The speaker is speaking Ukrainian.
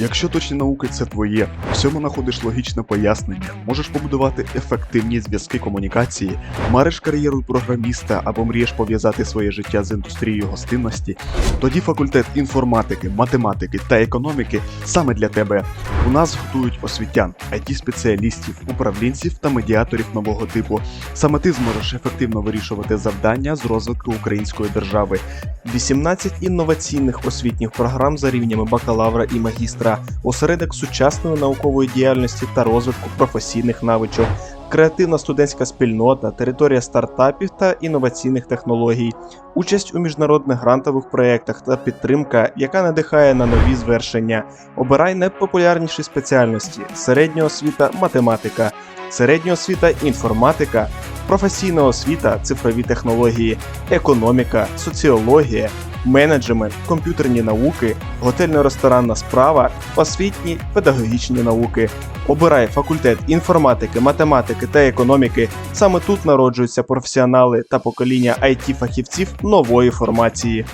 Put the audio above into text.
Якщо точні науки це твоє, всьому знаходиш логічне пояснення, можеш побудувати ефективні зв'язки комунікації, мариш кар'єру програміста або мрієш пов'язати своє життя з індустрією гостинності, тоді факультет інформатики, математики та економіки саме для тебе. У нас готують освітян, it спеціалістів, управлінців та медіаторів нового типу. Саме ти зможеш ефективно вирішувати завдання з розвитку української держави. 18 інноваційних освітніх програм за рівнями бакалавра і магістра, осередок сучасної наукової діяльності та розвитку професійних навичок, креативна студентська спільнота, територія стартапів та інноваційних технологій, участь у міжнародних грантових проєктах та підтримка, яка надихає на нові звершення. Обирай найпопулярніші спеціальності: середня освіта, математика, середня освіта, інформатика. Професійна освіта, цифрові технології, економіка, соціологія, менеджмент, комп'ютерні науки, готельно-ресторанна справа, освітні, педагогічні науки. Обирай факультет інформатики, математики та економіки. Саме тут народжуються професіонали та покоління it фахівців нової формації.